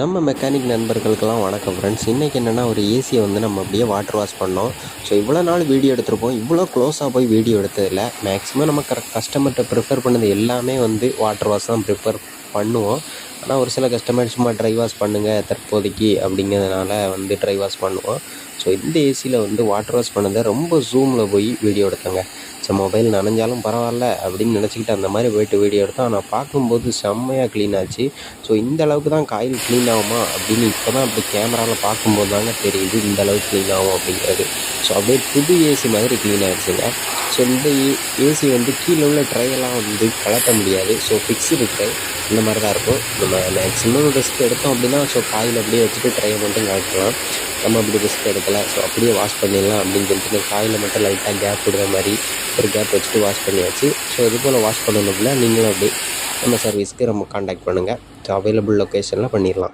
நம்ம மெக்கானிக் நண்பர்களுக்கெல்லாம் வணக்கம் ஃப்ரெண்ட்ஸ் இன்றைக்கி என்னென்னா ஒரு ஏசியை வந்து நம்ம அப்படியே வாட்டர் வாஷ் பண்ணோம். ஸோ இவ்வளோ நாள் வீடியோ எடுத்திருப்போம். இவ்வளோ க்ளோஸாக போய் வீடியோ எடுத்ததில்ல. மேக்ஸிமம் நம்ம கரெக்ட் கஸ்டமர்கிட்ட ப்ரிஃபர் பண்ணது எல்லாமே வந்து வாட்டர் வாஷ் தான் ப்ரிஃபர் பண்ணுவோம். ஆனால் ஒரு சில கஸ்டமர் சும்மா ட்ரை வாஷ் பண்ணுங்கள் தற்போதைக்கு அப்படிங்கிறதுனால வந்து ட்ரை வாஷ் பண்ணுவோம். ஸோ இந்த ஏசியில் வந்து வாட்டர் வாஷ் பண்ணதை ரொம்ப ஜூமில் போய் வீடியோ எடுத்தோங்க. ஸோ மொபைல் நனைஞ்சாலும் பரவாயில்ல அப்படின்னு நினச்சிக்கிட்டு அந்த மாதிரி போயிட்டு வீடியோ எடுத்தோம். ஆனால் பார்க்கும்போது செம்மையாக க்ளீன் ஆச்சு. ஸோ இந்த அளவுக்கு தான் காயில் க்ளீன் ஆகுமா அப்படின்னு இப்போ தான் அப்படி கேமராவில் பார்க்கும்போது தாங்க தெரியுது இந்த அளவுக்கு க்ளீன் ஆகும் அப்படிங்கிறது. ஸோ அப்படியே புது ஏசி மாதிரி க்ளீன் ஆகிடுச்சுங்க ஸோ இந்த ஏசி வந்து கீழே உள்ள ட்ரையெல்லாம் வந்து கலட்ட முடியாது. ஸோ ஃபிக்ஸ்டு ட்ரை இந்த மாதிரி தான் இருக்கும். நம்ம மேக்ஸிமம் ரிஸ்க் எடுத்தோம் அப்படின்னா ஸோ காயில் அப்படியே வச்சுட்டு ட்ரையை மட்டும் கலட்டலாம் நம்ம அப்படி ரிஸ்க் எடுக்கலை. ஸோ அப்படியே வாஷ் பண்ணிடலாம் அப்படின்னு சொல்லிட்டு காயில் மட்டும் லைட்டாக கேப் விடுற மாதிரி ஒரு கேப் வச்சுட்டு வாஷ் பண்ணியாச்சு. ஸோ இது போல் வாஷ் பண்ணணும் அப்படின்னா நீங்களும் அப்படியே நம்ம சர்வீஸ்க்கு நம்ம காண்டாக்ட் பண்ணுங்கள் ஸோ அவைலபிள் லொக்கேஷனில் பண்ணிடலாம்